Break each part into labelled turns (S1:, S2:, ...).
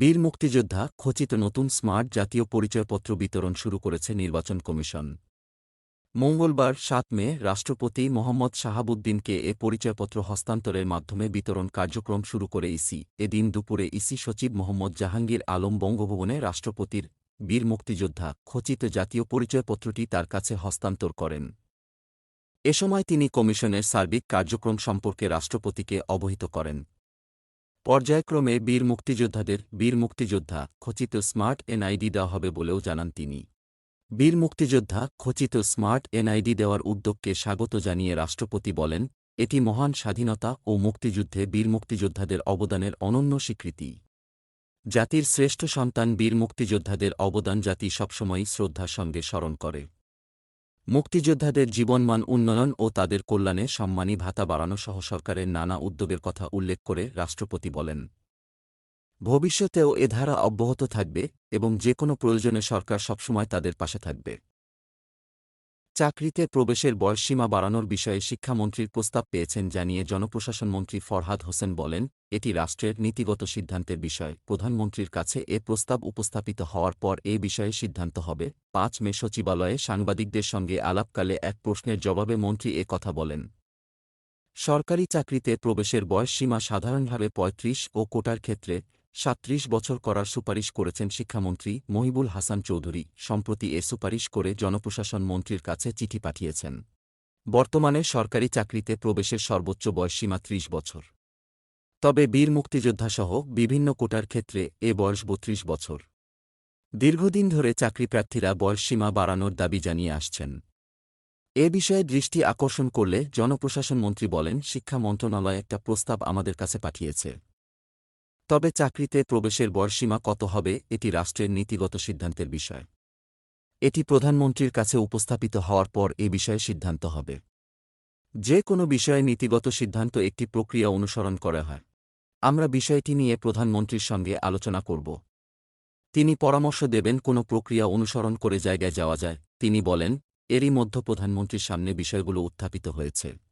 S1: বীর মুক্তিযোদ্ধা খচিত নতুন স্মার্ট জাতীয় পরিচয়পত্র বিতরণ শুরু করেছে নির্বাচন কমিশন। মঙ্গলবার সাত মে রাষ্ট্রপতি মোহাম্মদ শাহাবুদ্দিনকে এ পরিচয়পত্র হস্তান্তরের মাধ্যমে বিতরণ কার্যক্রম শুরু করে ইসি। এদিন দুপুরে ইসি সচিব মোহাম্মদ জাহাঙ্গীর আলম বঙ্গভবনে রাষ্ট্রপতির বীর মুক্তিযোদ্ধা খচিত জাতীয় পরিচয়পত্রটি তার কাছে হস্তান্তর করেন। এ সময় তিনি কমিশনের সার্বিক কার্যক্রম সম্পর্কে রাষ্ট্রপতিকে অবহিত করেন। পর্যায়ক্রমে বীর মুক্তিযোদ্ধাদের বীর মুক্তিযোদ্ধা খচিত স্মার্ট এনআইডি দেওয়া হবে বলেও জানান তিনি। বীর মুক্তিযোদ্ধা খচিত স্মার্ট এনআইডি দেওয়ার উদ্যোগকে স্বাগত জানিয়ে রাষ্ট্রপতি বলেন, এটি মহান স্বাধীনতা ও মুক্তিযুদ্ধে বীর মুক্তিযোদ্ধাদের অবদানের অনন্য স্বীকৃতি। জাতির শ্রেষ্ঠ সন্তান বীর মুক্তিযোদ্ধাদের অবদান জাতি সবসময়ই শ্রদ্ধার সঙ্গে স্মরণ করে। মুক্তিযোদ্ধাদের জীবনমান উন্নয়ন ও তাদের কল্যাণে সম্মানী ভাতা বাড়ানো সহ সরকারের নানা উদ্যোগের কথা উল্লেখ করে রাষ্ট্রপতি বলেন। ভবিষ্যতেও এ ধারা অব্যাহত থাকবে এবং যে কোনো প্রয়োজনে সরকার সবসময় তাদের পাশে থাকবে। চাকরিতে প্রবেশের বয়সসীমা বাড়ানোর বিষয়ে শিক্ষামন্ত্রীর প্রস্তাব পেয়েছেন জানিয়ে জনপ্রশাসন মন্ত্রী ফরহাদ হোসেন বলেন, এটি রাষ্ট্রের নীতিগত সিদ্ধান্তের বিষয়। প্রধানমন্ত্রীর কাছে এ প্রস্তাব উপস্থাপিত হওয়ার পর এ বিষয়ে সিদ্ধান্ত হবে। পাঁচ মে সচিবালয়ে সাংবাদিকদের সঙ্গে আলাপকালে এক প্রশ্নের জবাবে মন্ত্রী এ কথা বলেন। সরকারি চাকরিতে প্রবেশের বয়সসীমা সাধারণভাবে ৩৫ ও কোটার ক্ষেত্রে সাত্রিশ বছর করার সুপারিশ করেছেন শিক্ষামন্ত্রী মহিবুল হাসান চৌধুরী, সম্প্রতি এ সুপারিশ করে জনপ্রশাসন মন্ত্রীর কাছে চিঠি পাঠিয়েছেন। বর্তমানে সরকারি চাকরিতে প্রবেশের সর্বোচ্চ বয়সসীমা ত্রিশ বছর। তবে বীর মুক্তিযোদ্ধাসহ বিভিন্ন কোটার ক্ষেত্রে এ বয়স বত্রিশ বছর। দীর্ঘদিন ধরে চাকরিপ্রার্থীরা বয়সসীমা বাড়ানোর দাবি জানিয়ে আসছেন। এ বিষয়ে দৃষ্টি আকর্ষণ করলে জনপ্রশাসন মন্ত্রী বলেন, শিক্ষা মন্ত্রণালয় একটা প্রস্তাব আমাদের কাছে পাঠিয়েছে। তবে চাকরিতে প্রবেশের বয়সীমা কত হবে, এটি রাষ্ট্রের নীতিগত সিদ্ধান্তের বিষয়। এটি প্রধানমন্ত্রীর কাছে উপস্থাপিত হওয়ার পর এ বিষয়ে সিদ্ধান্ত হবে। যে কোনো বিষয়ে নীতিগত সিদ্ধান্ত একটি প্রক্রিয়া অনুসরণ করা হয়। আমরা বিষয়টি নিয়ে প্রধানমন্ত্রীর সঙ্গে আলোচনা করব। তিনি পরামর্শ দেবেন কোনো প্রক্রিয়া অনুসরণ করে জায়গায় যাওয়া যায়। তিনি বলেন, এরই মধ্য প্রধানমন্ত্রীর সামনে বিষয়গুলো উত্থাপিত হয়েছে।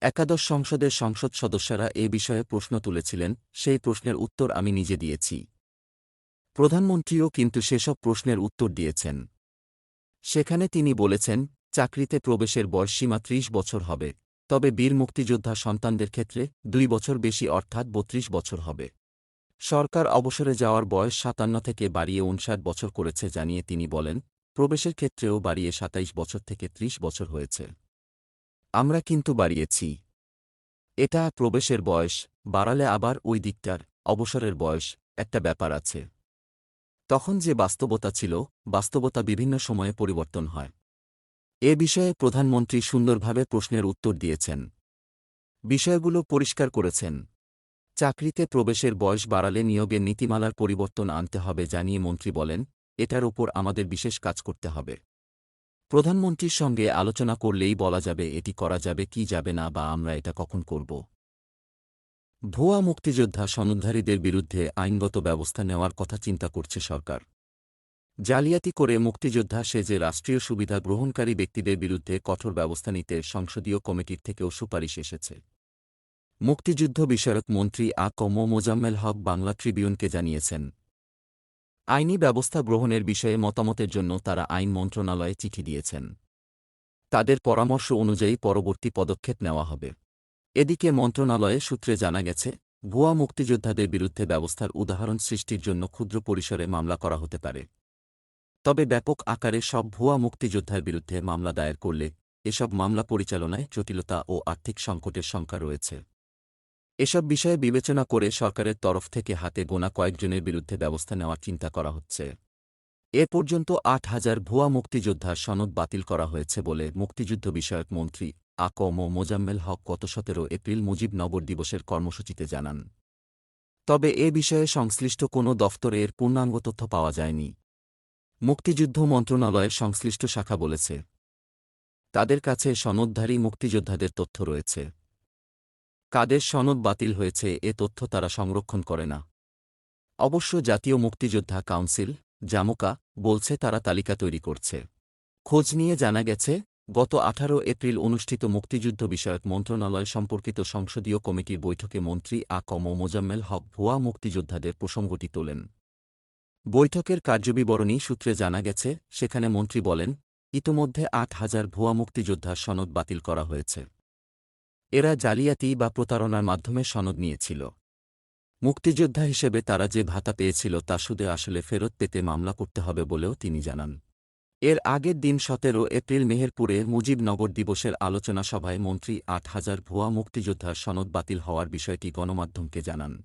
S1: একাদশ সংসদের সংসদ সদস্যরা এ বিষয়ে প্রশ্ন তুলেছিলেন, সেই প্রশ্নের উত্তর আমি নিজে দিয়েছি। প্রধানমন্ত্রীও কিন্তু সেসব প্রশ্নের উত্তর দিয়েছেন। সেখানে তিনি বলেছেন, চাকরিতে প্রবেশের বয়সসীমা ত্রিশ বছর হবে, তবে বীর মুক্তিযোদ্ধা সন্তানদের ক্ষেত্রে দুই বছর বেশি অর্থাৎ বত্রিশ বছর হবে। সরকার অবসরে যাওয়ার বয়স সাতান্ন থেকে বাড়িয়ে উনষাট বছর করেছে জানিয়ে তিনি বলেন, প্রবেশের ক্ষেত্রেও বাড়িয়ে সাতাইশ বছর থেকে ত্রিশ বছর হয়েছে। আমরা কিন্তু বাড়িয়েছি। এটা প্রবেশের বয়স, বাড়ালে আবার ওই দিকটার, অবসরের বয়স, একটা ব্যাপার আছে। তখন যে বাস্তবতা ছিল, বাস্তবতা বিভিন্ন সময়ে পরিবর্তন হয়। এ বিষয়ে প্রধানমন্ত্রী সুন্দরভাবে প্রশ্নের উত্তর দিয়েছেন। বিষয়গুলো পরিষ্কার করেছেন। চাকরিতে প্রবেশের বয়স বাড়ালে নিয়োগের নীতিমালার পরিবর্তন আনতে হবে জানিয়ে মন্ত্রী বলেন, এটার ওপর আমাদের বিশেষ কাজ করতে হবে। প্রধানমন্ত্রীর সঙ্গে আলোচনা করলেই বলা যাবে এটি করা যাবে, কি যাবে না বা আমরা এটা কখন করব। ভুয়া মুক্তিযোদ্ধা সনদধারীদের বিরুদ্ধে আইনগত ব্যবস্থা নেওয়ার কথা চিন্তা করছে সরকার। জালিয়াতি করে মুক্তিযোদ্ধা সেজে রাষ্ট্রীয় সুবিধা গ্রহণকারী ব্যক্তিদের বিরুদ্ধে কঠোর ব্যবস্থা নিতে সংসদীয় কমিটির থেকেও সুপারিশ এসেছে। মুক্তিযুদ্ধ বিষয়ক মন্ত্রী আ ক ম মোজাম্মেল হক বাংলা ট্রিবিউনকে জানিয়েছেন। আইনি ব্যবস্থা গ্রহণের বিষয়ে মতামতের জন্য তারা আইন মন্ত্রণালয়ে চিঠি দিয়েছেন। তাদের পরামর্শ অনুযায়ী পরবর্তী পদক্ষেপ নেওয়া হবে। এদিকে মন্ত্রণালয়ে সূত্রে জানা গেছে, ভুয়া মুক্তিযোদ্ধাদের বিরুদ্ধে ব্যবস্থার উদাহরণ সৃষ্টির জন্য ক্ষুদ্র পরিসরে মামলা করা হতে পারে। তবে ব্যাপক আকারে সব ভুয়া মুক্তিযোদ্ধার বিরুদ্ধে মামলা দায়ের করলে এসব মামলা পরিচালনায় জটিলতা ও আর্থিক সংকটের শঙ্কা রয়েছে। এসব বিষয়ে বিবেচনা করে সরকারের তরফ থেকে হাতে গোনা কয়েকজনের বিরুদ্ধে ব্যবস্থা নেওয়ার চিন্তা করা হচ্ছে। এ পর্যন্ত আট হাজার ভুয়া মুক্তিযোদ্ধার সনদ বাতিল করা হয়েছে বলে মুক্তিযুদ্ধ বিষয়ক মন্ত্রী আকম ও মোজাম্মেল হক গত সতেরো এপ্রিল মুজিব নবর দিবসের কর্মসূচিতে জানান। তবে এ বিষয়ে সংশ্লিষ্ট কোনো দফতরে এর পূর্ণাঙ্গ তথ্য পাওয়া যায়নি। মুক্তিযুদ্ধ মন্ত্রণালয়ের সংশ্লিষ্ট শাখা বলেছে, তাদের কাছে সনদধারী মুক্তিযোদ্ধাদের তথ্য রয়েছে। কাদের সনদ বাতিল হয়েছে এ তথ্য তারা সংরক্ষণ করে না। অবশ্য জাতীয় মুক্তিযোদ্ধা কাউন্সিল, জামুকা, বলছে তারা তালিকা তৈরি করছে। খোঁজ নিয়ে জানা গেছে, গত আঠারো এপ্রিল অনুষ্ঠিত মুক্তিযুদ্ধ বিষয়ক মন্ত্রণালয় সম্পর্কিত সংসদীয় কমিটির বৈঠকে মন্ত্রী আ কম মোজাম্মেল হক ভুয়া মুক্তিযোদ্ধাদের প্রসঙ্গটি তোলেন। বৈঠকের কার্যবিবরণী সূত্রে জানা গেছে, সেখানে মন্ত্রী বলেন, ইতোমধ্যে আট হাজার ভুয়া মুক্তিযোদ্ধার সনদ বাতিল করা হয়েছে। এরা জালিয়াতি বা প্রতারণার মাধ্যমে সনদ নিয়েছিল। মুক্তিযোদ্ধা হিসেবে তারা যে ভাতা পেয়েছিল তা সুদে আসলে ফেরত পেতে মামলা করতে হবে বলেও তিনি জানান। এর আগের দিন সতেরো এপ্রিল মেহেরপুরে মুজিবনগর দিবসের আলোচনা সভায় মন্ত্রী আট হাজার ভুয়া মুক্তিযোদ্ধার সনদ বাতিল হওয়ার বিষয়টি গণমাধ্যমকে জানান।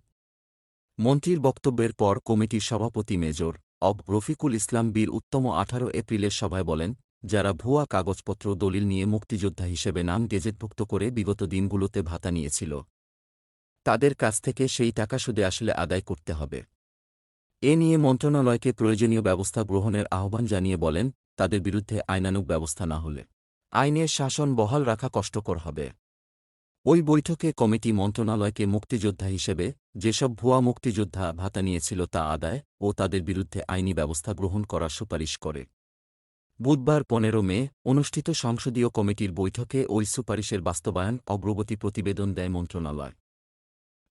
S1: মন্ত্রীর বক্তব্যের পর কমিটির সভাপতি মেজর অব রফিকুল ইসলাম বীর উত্তম আঠারো এপ্রিলের সভায় বলেন যারা ভুয়া কাগজপত্র দলিল নিয়ে মুক্তিযোদ্ধা হিসেবে নাম গেজেটভুক্ত করে বিগত দিনগুলোতে ভাতা নিয়েছিল। তাদের কাছ থেকে সেই টাকা সুদে আসলে আদায় করতে হবে। এ নিয়ে মন্ত্রণালয়কে প্রয়োজনীয় ব্যবস্থা গ্রহণের আহ্বান জানিয়ে বলেন, তাদের বিরুদ্ধে আইনানুগ ব্যবস্থা না হলে। আইনের শাসন বহাল রাখা কষ্টকর হবে। ওই বৈঠকে কমিটি মন্ত্রণালয়কে মুক্তিযোদ্ধা হিসেবে যেসব ভুয়া মুক্তিযোদ্ধা ভাতা নিয়েছিল তা আদায় ও তাদের বিরুদ্ধে আইনি ব্যবস্থা গ্রহণ করার সুপারিশ করে। বুধবার পনেরো মে অনুষ্ঠিত সংসদীয় কমিটির বৈঠকে ওই সুপারিশের বাস্তবায়ন অগ্রগতি প্রতিবেদন দেয় মন্ত্রণালয়।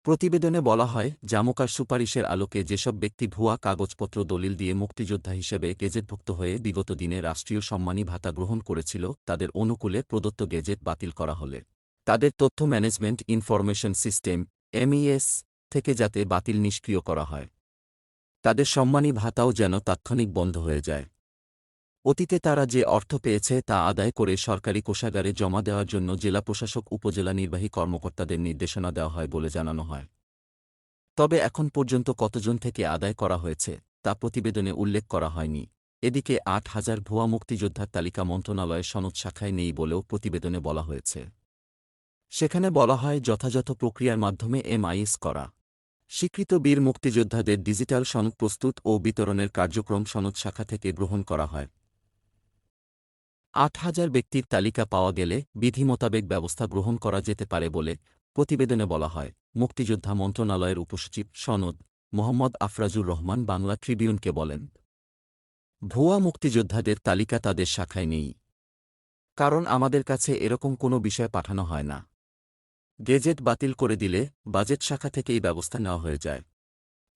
S1: প্রতিবেদনে বলা হয়, জামুকার সুপারিশের আলোকে যেসব ব্যক্তি ভুয়া কাগজপত্র দলিল দিয়ে মুক্তিযোদ্ধা হিসেবে গেজেটভুক্ত হয়ে বিগত দিনে রাষ্ট্রীয় সম্মানী ভাতা গ্রহণ করেছিল, তাদের অনুকূলে প্রদত্ত গেজেট বাতিল করা হলে। তাদের তথ্য ম্যানেজমেন্ট ইনফরমেশন সিস্টেম, এমইএস, থেকে যাতে বাতিল নিষ্ক্রিয় করা হয়। তাদের সম্মানী ভাতাও যেন তাৎক্ষণিক বন্ধ হয়ে যায়। অতীতে তারা যে অর্থ পেয়েছে তা আদায় করে সরকারি কোষাগারে জমা দেওয়ার জন্য জেলা প্রশাসক, উপজেলা নির্বাহী কর্মকর্তাদের নির্দেশনা দেওয়া হয় বলে জানানো হয়। তবে এখন পর্যন্ত কতজন থেকে আদায় করা হয়েছে, তা প্রতিবেদনে উল্লেখ করা হয়নি। এদিকে আট হাজার ভুয়া মুক্তিযোদ্ধার তালিকা মন্ত্রণালয়ের সনদ শাখায় নেই বলেও প্রতিবেদনে বলা হয়েছে। সেখানে বলা হয়, যথাযথ প্রক্রিয়ার মাধ্যমে এমআইএস করা। স্বীকৃত বীর মুক্তিযোদ্ধাদের ডিজিটাল সনদ প্রস্তুত ও বিতরণের কার্যক্রম সনদ শাখা থেকে গ্রহণ করা হয়। আট হাজার ব্যক্তির তালিকা পাওয়া গেলে বিধি মোতাবেক ব্যবস্থা গ্রহণ করা যেতে পারে বলে প্রতিবেদনে বলা হয়। মুক্তিযোদ্ধা মন্ত্রণালয়ের উপসচিব সনদ মোহাম্মদ আফরাজুর রহমান বাংলা ট্রিবিউনকে বলেন, ভুয়া মুক্তিযোদ্ধাদের তালিকা তাদের শাখায় নেই। কারণ আমাদের কাছে এরকম কোনো বিষয় পাঠানো হয় না। গেজেট বাতিল করে দিলে বাজেট শাখা থেকে এই ব্যবস্থা নেওয়া হয়ে যায়।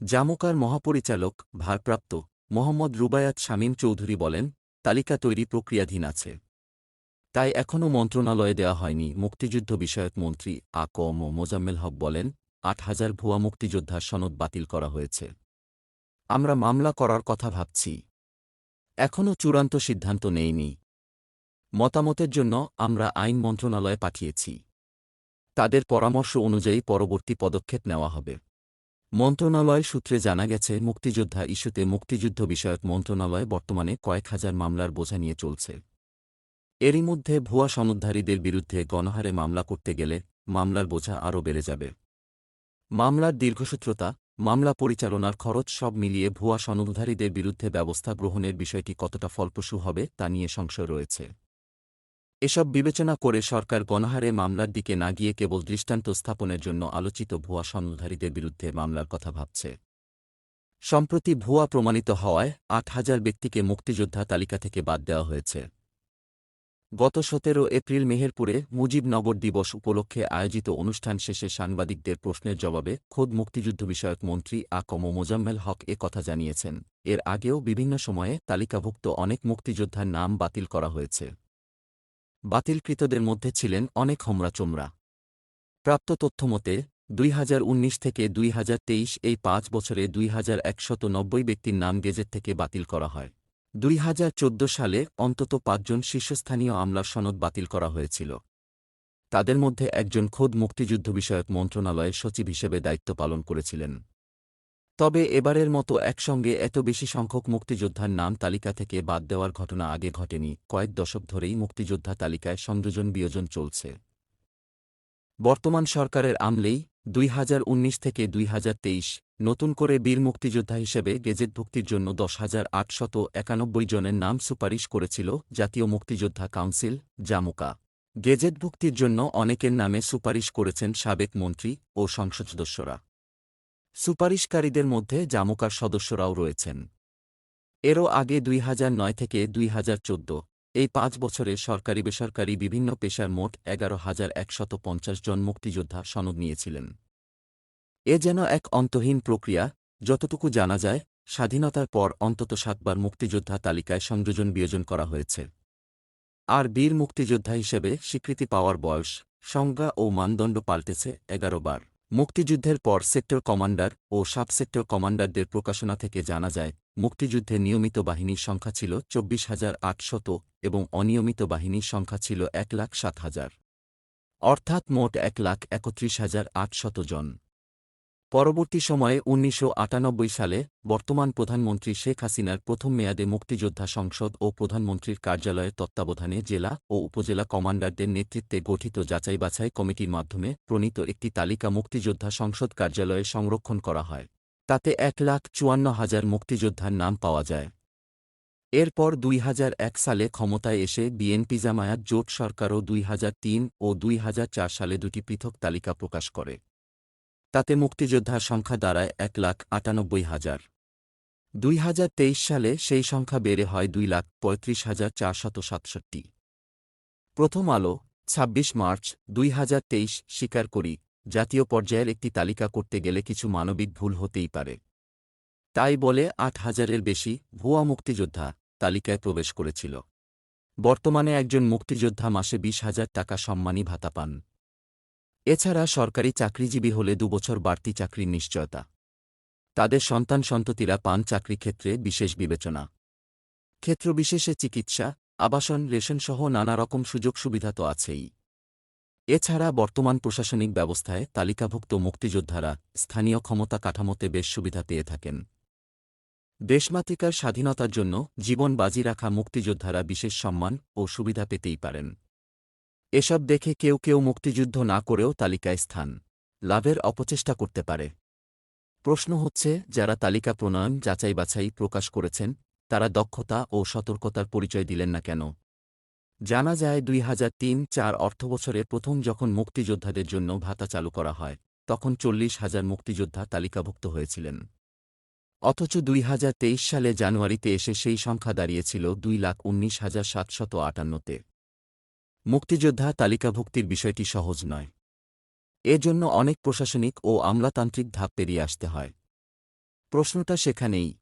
S1: জামুকার মহাপরিচালক, ভারপ্রাপ্ত মোহাম্মদ রুবায়াত শামীম চৌধুরী বলেন তালিকা তৈরি প্রক্রিয়াধীন আছে। তাই এখনও মন্ত্রণালয়ে দেওয়া হয়নি। মুক্তিযুদ্ধ বিষয়ক মন্ত্রী আ ক ম মোজাম্মেল হক বলেন, আট হাজার ভুয়া মুক্তিযোদ্ধার সনদ বাতিল করা হয়েছে। আমরা মামলা করার কথা ভাবছি। এখনও চূড়ান্ত সিদ্ধান্ত নেইনি। মতামতের জন্য আমরা আইন মন্ত্রণালয়ে পাঠিয়েছি। তাদের পরামর্শ অনুযায়ী পরবর্তী পদক্ষেপ নেওয়া হবে। মন্ত্রণালয় সূত্রে জানা গেছে, মুক্তিযোদ্ধা ইস্যুতে মুক্তিযুদ্ধ বিষয়ক মন্ত্রণালয় বর্তমানে কয়েক হাজার মামলার বোঝা নিয়ে চলছে। এরই মধ্যে ভুয়া সনদধারীদের বিরুদ্ধে গণহারে মামলা করতে গেলে মামলার বোঝা আরও বেড়ে যাবে। মামলার দীর্ঘসূত্রতা, মামলা পরিচালনার খরচ সব মিলিয়ে ভুয়া সনদধারীদের বিরুদ্ধে ব্যবস্থা গ্রহণের বিষয়টি কতটা ফলপ্রসূ হবে তা নিয়ে সংশয় রয়েছে। এসব বিবেচনা করে সরকার গণহারে মামলার দিকে না গিয়ে কেবল দৃষ্টান্ত স্থাপনের জন্য আলোচিত ভুয়া সন্ধারীদের বিরুদ্ধে মামলার কথা ভাবছে। সম্প্রতি ভুয়া প্রমাণিত হওয়ায় আট হাজার ব্যক্তিকে মুক্তিযোদ্ধা তালিকা থেকে বাদ দেওয়া হয়েছে। গত সতেরো এপ্রিল মেহেরপুরে মুজিবনগর দিবস উপলক্ষে আয়োজিত অনুষ্ঠান শেষে সাংবাদিকদের প্রশ্নের জবাবে খোদ মুক্তিযুদ্ধ বিষয়ক মন্ত্রী আ কম মোজাম্মেল হক এ কথা জানিয়েছেন। এর আগেও বিভিন্ন সময়ে তালিকাভুক্ত অনেক মুক্তিযোদ্ধার নাম বাতিল করা হয়েছে। বাতিলকৃতদের মধ্যে ছিলেন অনেক হোমরা-চোমরা। প্রাপ্ত তথ্যমতে দুই হাজার উনিশ থেকে দুই হাজার তেইশ এই পাঁচ বছরে দুই ব্যক্তির নাম গেজেট থেকে বাতিল করা হয়। দুই হাজার চোদ্দ সালে অন্তত পাঁচজন শীর্ষস্থানীয় আমলার সনদ বাতিল করা হয়েছিল। তাদের মধ্যে একজন খোদ মুক্তিযুদ্ধ বিষয়ক মন্ত্রণালয়ের সচিব হিসেবে দায়িত্ব পালন করেছিলেন। তবে এবারের মতো একসঙ্গে এত বেশি সংখ্যক মুক্তিযোদ্ধার নাম তালিকা থেকে বাদ দেওয়ার ঘটনা আগে ঘটেনি, কয়েক দশক ধরেই মুক্তিযোদ্ধা তালিকায় সংযোজন বিয়োজন চলছে। বর্তমান সরকারের আমলেই দুই হাজার উনিশ থেকে দুই হাজার তেইশ নতুন করে বীর মুক্তিযোদ্ধা হিসেবে গেজেটভুক্তির জন্য দশ হাজার আটশত একানব্বই জনের নাম সুপারিশ করেছিল জাতীয় মুক্তিযোদ্ধা কাউন্সিল, জামুকা। গেজেটভুক্তির জন্য অনেকের নামে সুপারিশ করেছেন সাবেক মন্ত্রী ও সংসদ সদস্যরা। সুপারিশকারীদের মধ্যে জামুকার সদস্যরাও রয়েছেন। এরও আগে দুই থেকে দুই হাজার চোদ্দ, এই পাঁচ বছরে সরকারি বেসরকারি বিভিন্ন পেশার মোট এগারো হাজার একশত পঞ্চাশ জন মুক্তিযোদ্ধা সনদ নিয়েছিলেন। এ যেন এক অন্তহীন প্রক্রিয়া, যতটুকু জানা যায়, স্বাধীনতার পর অন্তত সাতবার মুক্তিযোদ্ধা তালিকায় সংযোজন বিয়োজন করা হয়েছে। আর বীর মুক্তিযোদ্ধা হিসেবে স্বীকৃতি পাওয়ার বয়স, সংজ্ঞা ও মানদণ্ড পাল্টেছে এগারো বার। মুক্তিযুদ্ধের পর সেক্টর কমান্ডার ও সাব সেক্টর কমান্ডারদের প্রকাশনা থেকে জানা যায়, মুক্তিযুদ্ধে নিয়মিত বাহিনীর সংখ্যা ছিল চব্বিশ হাজার আটশত এবং অনিয়মিত বাহিনীর সংখ্যা ছিল এক লাখ সাত হাজার। অর্থাৎ মোট এক লাখ একত্রিশ হাজার আটশত জন। পরবর্তী সময়ে উনিশশো আটানব্বই সালে বর্তমান প্রধানমন্ত্রী শেখ হাসিনার প্রথম মেয়াদে মুক্তিযোদ্ধা সংসদ ও প্রধানমন্ত্রীর কার্যালয়ের তত্ত্বাবধানে জেলা ও উপজেলা কমান্ডারদের নেতৃত্বে গঠিত যাচাই বাছাই কমিটির মাধ্যমে প্রণীত একটি তালিকা মুক্তিযোদ্ধা সংসদ কার্যালয়ে সংরক্ষণ করা হয়। তাতে এক লাখ চুয়ান্ন হাজার মুক্তিযোদ্ধার নাম পাওয়া যায়। এরপর দুই হাজার এক সালে ক্ষমতায় এসে বিএনপি জামায়াত জোট সরকারও দুই হাজার তিন ও দুই হাজার চার সালে দুটি পৃথক তালিকা প্রকাশ করে। তাতে মুক্তিযোদ্ধার সংখ্যা দাঁড়ায় এক লাখ আটানব্বই হাজার। দুই হাজার তেইশ সালে সেই সংখ্যা বেড়ে হয় দুই লাখ পঁয়ত্রিশ হাজার চারশত সাতষট্টি। প্রথম আলো ২৬ মার্চ, দুই হাজার তেইশ, স্বীকার করি, জাতীয় পর্যায়ের একটি তালিকা করতে গেলে কিছু মানবিক ভুল হতেই পারে। তাই বলে আট হাজারের বেশি ভুয়া মুক্তিযোদ্ধা তালিকায় প্রবেশ করেছিল। বর্তমানে একজন মুক্তিযোদ্ধা মাসে বিশ হাজার টাকা সম্মানী ভাতা পান। এছাড়া সরকারি চাকরিজীবী হলে দুবছর বাড়তি চাকরির নিশ্চয়তা। তাদের সন্তান সন্ততিরা পান চাকরি ক্ষেত্রে বিশেষ বিবেচনা। ক্ষেত্রবিশেষে চিকিৎসা, আবাসন রেশনসহ নানা রকম সুযোগ সুবিধা তো আছেই। এছাড়া বর্তমান প্রশাসনিক ব্যবস্থায় তালিকাভুক্ত মুক্তিযোদ্ধারা স্থানীয় ক্ষমতা কাঠামোতে বেশ সুবিধা পেয়ে থাকেন। দেশমাতৃকার স্বাধীনতার জন্য জীবন বাজি রাখা মুক্তিযোদ্ধারা বিশেষ সম্মান ও সুবিধা পেতেই পারেন। এসব দেখে কেউ কেউ মুক্তিযুদ্ধ না করেও তালিকায় স্থান লাভের অপচেষ্টা করতে পারে। প্রশ্ন হচ্ছে, যারা তালিকা প্রণয়ন, যাচাই বাছাই প্রকাশ করেছেন, তারা দক্ষতা ও সতর্কতার পরিচয় দিলেন না কেন? জানা যায়, দুই হাজার তিন চার অর্থবছরে প্রথম যখন মুক্তিযোদ্ধাদের জন্য ভাতা চালু করা হয়, তখন চল্লিশ হাজার মুক্তিযোদ্ধা তালিকাভুক্ত হয়েছিলেন। অথচ দুই হাজার তেইশ সালে জানুয়ারিতে এসে সেই সংখ্যা দাঁড়িয়েছিল দুই লাখ উনিশ হাজার সাতশত আটান্নতে। মুক্তিযোদ্ধা তালিকাভুক্তির বিষয়টি সহজ নয়। এজন্য অনেক প্রশাসনিক ও আমলাতান্ত্রিক ধাপ পেরিয়ে আসতে হয়। প্রশ্নটা সেখানেই,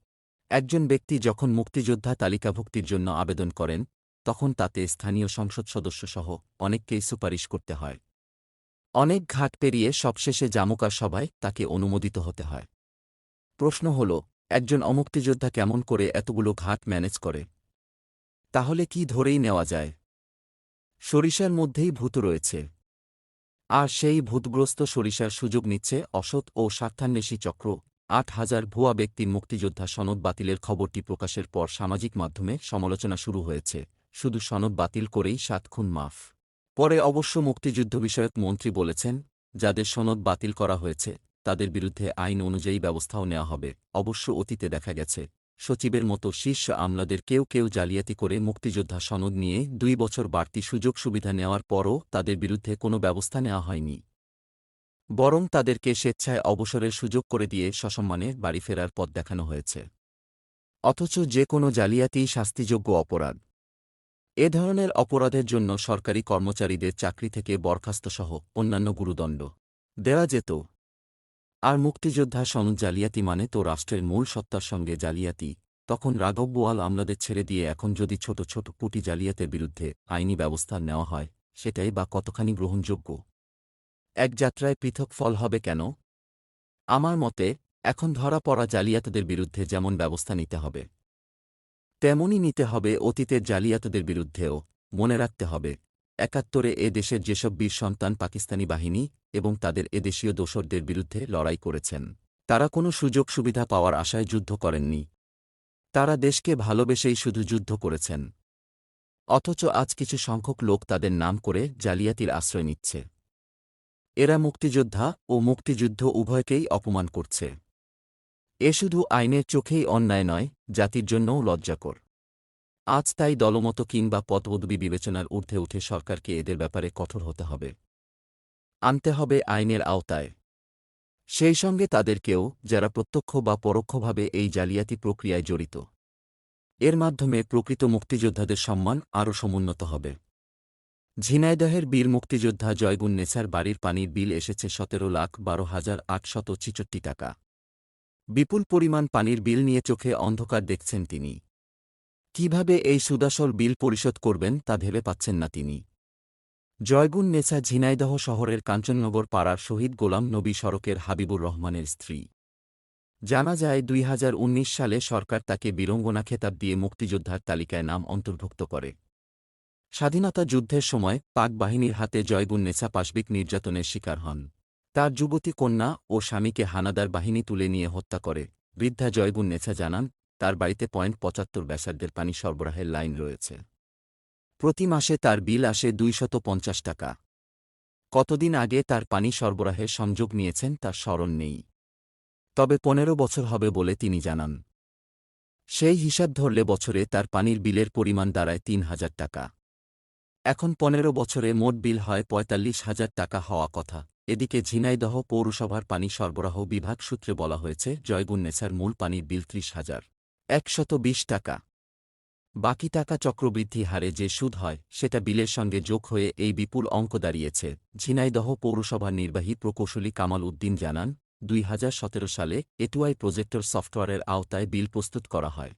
S1: একজন ব্যক্তি যখন মুক্তিযোদ্ধা তালিকাভুক্তির জন্য আবেদন করেন, তখন তাতে স্থানীয় সংসদ সদস্যসহ অনেককেই সুপারিশ করতে হয়। অনেক ঘাট পেরিয়ে সবশেষে জামুকার সভায় তাকে অনুমোদিত হতে হয়। প্রশ্ন হল, একজন অমুক্তিযোদ্ধা কেমন করে এতগুলো ঘাট ম্যানেজ করে? তাহলে কি ধরেই নেওয়া যায়? সরিষার মধ্যেই ভূত রয়েছে। আর সেই ভূতগ্রস্ত সরিষার সুযোগ নিচ্ছে অসৎ ও স্বার্থান্বেষী চক্র। আট হাজার ভুয়া ব্যক্তির মুক্তিযোদ্ধা সনদ বাতিলের খবরটি প্রকাশের পর সামাজিক মাধ্যমে সমালোচনা শুরু হয়েছে। শুধু সনদ বাতিল করেই সাত খুন মাফ। পরে অবশ্য মুক্তিযুদ্ধ বিষয়ক মন্ত্রী বলেছেন, যাদের সনদ বাতিল করা হয়েছে, তাদের বিরুদ্ধে আইন অনুযায়ী ব্যবস্থাও নেওয়া হবে। অবশ্য অতীতে দেখা গেছে সচিবের মতো শীর্ষ আমলাদের কেউ কেউ জালিয়াতি করে মুক্তিযোদ্ধা সনদ নিয়ে দুই বছর বাড়তি সুযোগ সুবিধা নেওয়ার পরও তাদের বিরুদ্ধে কোনো ব্যবস্থা নেওয়া হয়নি। বরং তাদেরকে স্বেচ্ছায় অবসরের সুযোগ করে দিয়ে সসম্মানে বাড়ি ফেরার পথ দেখানো হয়েছে। অথচ যে কোনো জালিয়াতিই শাস্তিযোগ্য অপরাধ। এ ধরনের অপরাধের জন্য সরকারি কর্মচারীদের চাকরি থেকে বরখাস্তসহ অন্যান্য গুরুদণ্ড। দেওয়া যেত। আর মুক্তিযোদ্ধা সনদ জালিয়াতি মানে তো রাষ্ট্রের মূল সত্তার সঙ্গে জালিয়াতি। তখন রাঘব বোয়াল আমলাদের ছেড়ে দিয়ে এখন যদি ছোট ছোট কুটি জালিয়াতের বিরুদ্ধে আইনি ব্যবস্থা নেওয়া হয়, সেটাই বা কতখানি গ্রহণযোগ্য? এক যাত্রায় পৃথক ফল হবে কেন? আমার মতে, এখন ধরা পড়া জালিয়াতদের বিরুদ্ধে যেমন ব্যবস্থা নিতে হবে, তেমনই নিতে হবে অতীতের জালিয়াতদের বিরুদ্ধেও। মনে রাখতে হবে, একাত্তরে এ দেশের যেসব বীর সন্তান পাকিস্তানি বাহিনী এবং তাদের এদেশীয় দোসরদের বিরুদ্ধে লড়াই করেছেন। তারা কোনো সুযোগ সুবিধা পাওয়ার আশায় যুদ্ধ করেননি। তারা দেশকে ভালোবেসেই শুধু যুদ্ধ করেছেন। অথচ আজ কিছু সংখ্যক লোক তাদের নাম করে জালিয়াতির আশ্রয় নিচ্ছে। এরা মুক্তিযোদ্ধা ও মুক্তিযুদ্ধ উভয়কেই অপমান করছে। এ শুধু আইনের চোখেই অন্যায় নয়, জাতির জন্যও লজ্জাকর। আজ তাই দলমত কিংবা পদপদবি বিবেচনার ঊর্ধ্বে উঠে সরকারকে এদের ব্যাপারে কঠোর হতে হবে। আনতে হবে আইনের আওতায়। সেই সঙ্গে তাদেরকেও, যারা প্রত্যক্ষ বা পরোক্ষভাবে এই জালিয়াতি প্রক্রিয়ায় জড়িত। এর মাধ্যমে প্রকৃত মুক্তিযোদ্ধাদের সম্মান আরও সমুন্নত হবে। ঝিনাইদহের বীর মুক্তিযোদ্ধা জয়গুন নেছার বাড়ির পানির বিল এসেছে সতেরো লাখ বারো হাজার আটশত ছিচট্টি টাকা। বিপুল পরিমাণ পানির বিল নিয়ে চোখে অন্ধকার দেখছেন তিনি। কীভাবে এই সুদাসল বিল পরিশোধ করবেন তা ভেবে পাচ্ছেন না তিনি। জয়গুন নেছা ঝিনাইদহ শহরের কাঞ্চননগর পাড়ার শহীদ গোলাম নবী সড়কের হাবিবুর রহমানের স্ত্রী। জানা যায়, দুই হাজার উনিশ সালে সরকার তাকে বীরঙ্গনা খেতাব দিয়ে মুক্তিযোদ্ধার তালিকায় নাম অন্তর্ভুক্ত করে। স্বাধীনতা যুদ্ধের সময় পাক বাহিনীর হাতে জয়গুন নেছা পাশবিক নির্যাতনের শিকার হন। তার যুবতী কন্যা ও স্বামীকে হানাদার বাহিনী তুলে নিয়ে হত্যা করে। বৃদ্ধা জয়গুন নেছা জানান, তার বাড়িতে পয়েন্ট পঁচাত্তর ব্যাসার্ধের পানি সরবরাহের লাইন রয়েছে। প্রতি মাসে তার বিল আসে দুইশত পঞ্চাশ টাকা। কতদিন আগে তার পানি সরবরাহের সংযোগ নিয়েছেন তার স্মরণ নেই। তবে পনেরো বছর হবে বলে তিনি জানান। সেই হিসাব ধরলে বছরে তার পানির বিলের পরিমাণ দাঁড়ায় তিন হাজার টাকা। এখন পনেরো বছরে মোট বিল হয় পঁয়তাল্লিশ হাজার টাকা হওয়া কথা। এদিকে ঝিনাইদহ পৌরসভার পানি সরবরাহ বিভাগ সূত্রে বলা হয়েছে, জয়গুন্নেছার মূল পানির বিল ত্রিশ হাজার। একশত বিশ টাকা। বাকি টাকা চক্রবৃদ্ধি হারে যে সুদ হয়, সেটা বিলের সঙ্গে যোগ হয়ে এই বিপুল অঙ্ক দাঁড়িয়েছে, ঝিনাইদহ পৌরসভার নির্বাহী প্রকৌশলী কামাল উদ্দিন জানান, দুই হাজার সতেরো সালে এটুআই প্রজেক্টর সফটওয়্যারের আওতায় বিল প্রস্তুত করা হয়।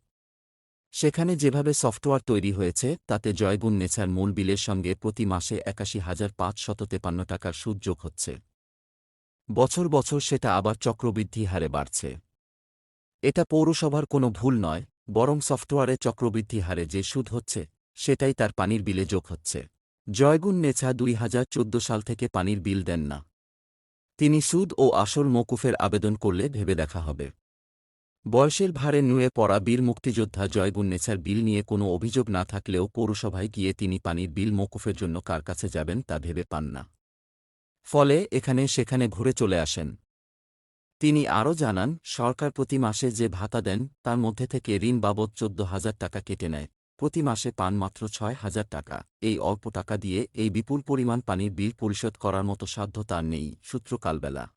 S1: সেখানে যেভাবে সফটওয়্যার তৈরি হয়েছে, তাতে জয়গুন নেছার মূল বিলের সঙ্গে প্রতি মাসে একাশি হাজার পাঁচশত তেপান্ন টাকার সুদ যোগ হচ্ছে। বছর বছর সেটা আবার চক্রবৃদ্ধি হারে বাড়ছে। এটা পৌরসভার কোনো ভুল নয় বরং সফটওয়্যারে চক্রবৃদ্ধি হারে যে সুদ হচ্ছে, সেটাই তার পানির বিলে যোগ হচ্ছে। জয়গুন নেছা দুই চোদ্দ সাল থেকে পানির বিল দেন না। তিনি সুদ ও আসল মকুফের আবেদন করলে ভেবে দেখা হবে। বয়সের ভারে নুয়ে পড়া বীর মুক্তিযোদ্ধা জয়গুন নেছার বিল নিয়ে কোনো অভিযোগ না থাকলেও পৌরসভায় গিয়ে তিনি পানির বিল মকুফের জন্য কার কাছে যাবেন তা ভেবে পান না। ফলে এখানে সেখানে ঘুরে চলে আসেন। তিনি আরও জানান, সরকার প্রতি মাসে যে ভাতা দেন, তার মধ্যে থেকে ঋণ বাবদ চোদ্দ হাজার টাকা কেটে নেয়। প্রতি মাসে পান মাত্র ছয় হাজার টাকা। এই অল্প টাকা দিয়ে এই বিপুল পরিমাণ পানির বিল পরিশোধ করার মতো সাধ্য তার নেই, সূত্র কালবেলা।